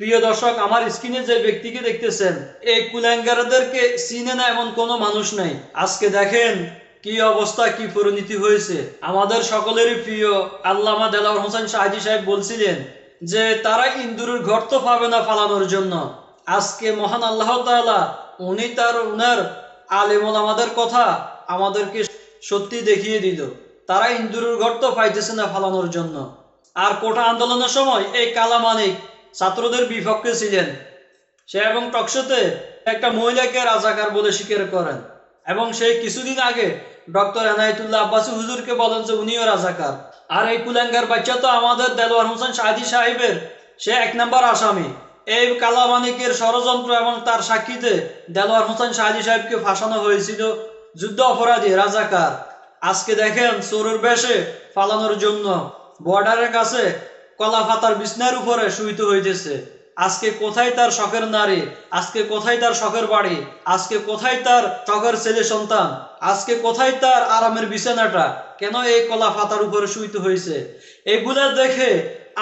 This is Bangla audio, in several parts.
প্রিয় দর্শক, আমার স্ক্রিনে যে ব্যক্তিকে দেখতেছেন এই কুলাঙ্গারদেরকে চিনে না এমন কোনো মানুষ নাই। আজকে দেখেন কি অবস্থা, কি পরিণতি হয়েছে। আমাদের সকলেরই প্রিয় আল্লামা দেলাওয়ার হোসেন শাহিদি সাহেব বলছিলেন যে, তারা ইন্দুরের গর্ত পাবে না ফালানোর জন্য। আজকে মহান আল্লাহ তাআলা, উনি তার, উনার আলেমল আমাদের কথা আমাদেরকে সত্যি দেখিয়ে দিল। তারা ইন্দুরের গর্ত পাইতেছে না ফালানোর জন্য। আর কোটা আন্দোলনের সময় এই কালা মানিক ছাত্রদের বিপক্ষে ছিলেন। সে এবং টকশোতে একটা মহিলাকে রাজাকার বলে স্বীকার করেন এবং সেই কিছুদিন আগে ডক্টর এনায়েতুল্লাহ আব্বাসী হুজুরকে বলেন যে উনিও রাজাকার। আর এই কুলাঙ্গার বাচ্চা তো আমাদের দেলোয়ার হোসেন শাহিদি সাহেবের, সে এক নম্বর আসামি। এই কালামানিকের ষড়যন্ত্র এবং তার সাক্ষীতে দেলোয়ার হোসেন শাহিদি সাহেবকে ফাঁসানো হয়েছিল যুদ্ধ অপরাধী, রাজাকার। আজকে দেখেন চোরের বেশে ফালানোর জন্য। বর্ডারের কাছে কলা পাতার বিছনার উপরে শুইতে হইতেছে। আজকে কোথায় তার শখের নারী? আজকে কোথায় তার শখের বাড়ি? আজকে কোথায় তার শখের ছেলে সন্তান? আজকে কোথায় তার আরামের বিছানাটা? কেন এই কলা পাতার উপরে শুইতে হয়েছে এগুলা দেখে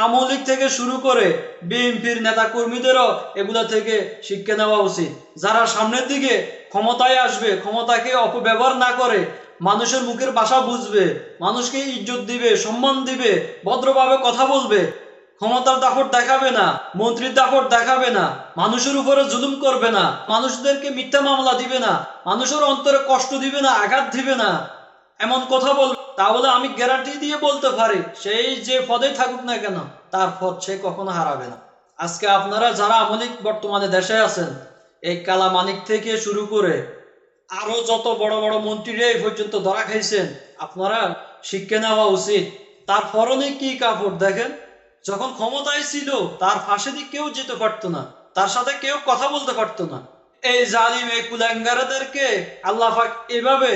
আমলিক থেকে শুরু করে বিএনপির নেতা কর্মীদেরও এগুলা থেকে শিক্ষা নেওয়া উচিত। যারা সামনের দিকে ক্ষমতায় আসবে, ক্ষমতাকে অপব্যবহার না করে মানুষের মুখের ভাষা বুঝবে, মানুষকে ইজ্জত দিবে, সম্মান দিবে, ভদ্রভাবে কথা বলবে। ক্ষমতার দাপট দেখাবে না, মন্ত্রীর দাপট দেখাবে না, মানুষের উপরে জুলুম করবে না, মানুষদেরকে মিথ্যা মামলা দিবে না, মানুষের অন্তরে কষ্ট দিবে না, আঘাত দিবে না। এমন কথা বলবে তাহলে আমি গ্যারান্টি দিয়ে বলতে পারি, সেই যে পদে থাকুক না কেন, তার পদ সে কখনো হারাবে না। আজকে আপনারা যারা আমলিক বর্তমানে দেশে আছেন, এই কালা মানিক থেকে শুরু করে আরও যত বড় বড় মন্ত্রীরা এই পর্যন্ত ধরা খাইছেন, আপনারা শিক্ষা নেওয়া উচিত। তার পরনে কি কাপড় দেখেন? যখন ক্ষমতায় ছিল, তার ফাঁসে দিয়ে কেউ যেতে পারতো না, তার সাথে কেউ কথা বলতে পারতো না। এই জালিম এই কুলাঙ্গারদেরকে আল্লাহ পাক এভাবে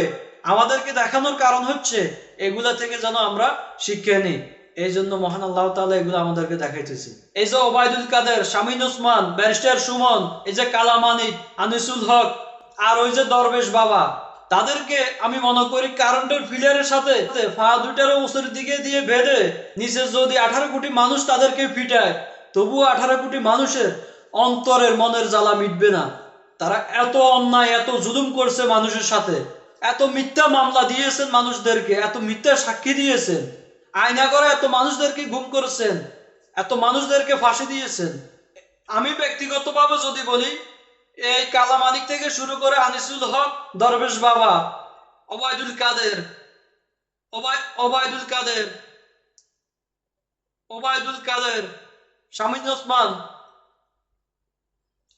আমাদেরকে দেখানোর কারণ হচ্ছে, এগুলা থেকে যেন আমরা শিক্ষা নিই। এই জন্য মহান আল্লাহ তাআলা এগুলো আমাদেরকে দেখাইতেছে। এই যে ওবায়দুল কাদের শামিন ওসমান, ব্যারিস্টার সুমন, এই যে কালামানিক আনিসুল হক আর ওই যে দরবেশ বাবা, তাদেরকে আমি মনে করি কারেন্টের ফিলারের সাথে পা দুইটার উপর দিকে দিয়ে বেঁধে নিচে যদি আঠারো কোটি মানুষ তাদেরকে ফিটায়, তবুও আঠারো কোটি মানুষের অন্তরের মনের জ্বালা মিটবে না। তারা এত অন্যায়, এত জুলুম করছে মানুষের সাথে। এত মিথ্যা মামলা দিয়েছেন মানুষদেরকে, এত মিথ্যা সাক্ষী দিয়েছেন। আয়না করে এত মানুষদেরকে গুম করেছেন, এত মানুষদেরকে ফাঁসি দিয়েছেন। আমি ব্যক্তিগতভাবে যদি বলি এই কালামানিক থেকে শুরু করে আনিসুল হক, দরবেশ বাবা, ওবায়দুল কাদের, ওবায় ওবায়দুল কাদের ওবায়দুল কাদের শামিন ওসমান।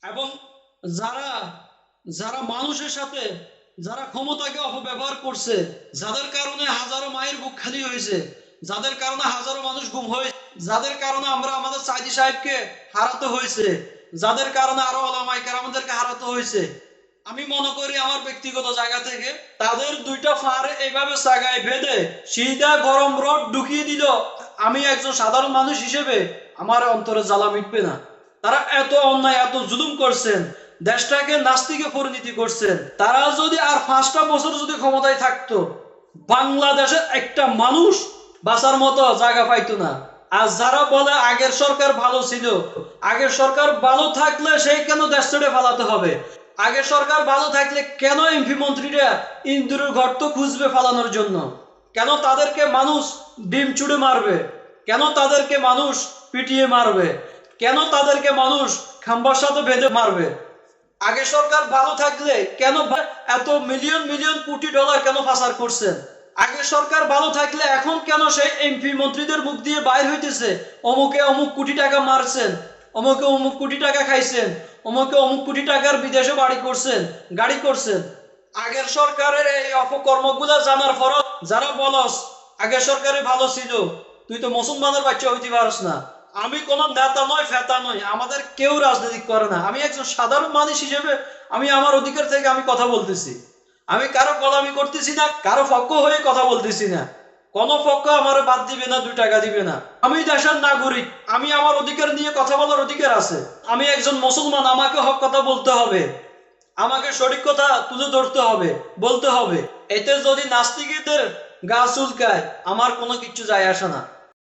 এবং যারা যারা মানুষের সাথে যারা ক্ষমতাকে অপব্যবহার করছে, যাদের কারণে হাজারো মায়ের বুক খালি হয়েছে, যাদের কারণে হাজারো মানুষ গুম হয়েছে যাদের কারণে আমরা আমাদের সাইদি সাহেবকে হারাতে হয়েছে যাদের কারণে আরও আলামাইকার আমাদেরকে হারাতে হয়েছে, আমি মনে করি আমার ব্যক্তিগত জায়গা থেকে তাদের দুইটা ফার এইভাবে সাগায় বেঁধে সিধা গরম রড ঢুকিয়ে দিল। আমি একজন সাধারণ মানুষ হিসেবে আমার অন্তরে জ্বালা মিটবে না। তারা এত অন্যায়, এত জুলুম করছেন, দেশটাকে নাস্তিকে পরিণতি করছেন। তারা যদি আর পাঁচটা বছর যদি ক্ষমতায় থাকতো, বাংলাদেশের একটা মানুষ বাঁচার মতো জায়গা পাইতো না। আর যারা বলে আগের সরকার ভালো ছিল, আগের সরকার ভালো থাকলে সেই কেন দেশ ছেড়ে ফালাতে হবে? আগের সরকার ভালো থাকলে কেন এমপি মন্ত্রীরা ইন্দুরের গর্ত খুঁজবে ফালানোর জন্য? কেন তাদেরকে মানুষ ডিম চুড়ে মারবে? কেন তাদেরকে মানুষ পিটিয়ে মারবে? কেন তাদেরকে মানুষ খাম্বার সাথে বেঁধে মারবে? আগে সরকার ভালো থাকলে কেন এত মিলিয়ন মিলিয়ন কোটি ডলার কেন পাচার করছেন? আগে সরকার ভালো থাকলে এখন কেন সেই এমপি মন্ত্রীদের মুখ দিয়ে বাইর হইতেছে? অমুকে অমুক কোটি টাকা মারছেন, অমুকে অমুক কোটি টাকা খাইছেন, অমুকে অমুক কোটি টাকার বিদেশে বাড়ি করছেন, গাড়ি করছেন। আগের সরকারের এই অপকর্মগুলো জানার পর যারা বলস আগের সরকারে ভালো ছিল, তুই তো মুসলমানের বাচ্চা হইতে পারস না। আমি কোনো নেতা নয়, ফেতা নয় আমাদের কেউ রাজনীতি করে না। আমি একজন সাধারণ মানুষ হিসেবে আমি আমার অধিকার থেকে আমি কথা বলতেছি। আমি কারও গোলামি করতেছি না, কারও পক্ষ হয়ে কথা বলতেছি না। কোনো পক্ষ আমার বাদ দিবে না, দুই টাকা দিবে না। আমি দেশের নাগরিক, আমি আমার অধিকার নিয়ে কথা বলার অধিকার আছে। আমি একজন মুসলমান, আমাকে হক কথা বলতে হবে। আমাকে সঠিক কথা তুলে ধরতে হবে, বলতে হবে। এতে যদি নাস্তিকদের গা চুলকায়, আমার কোনো কিছু যায় আসে না।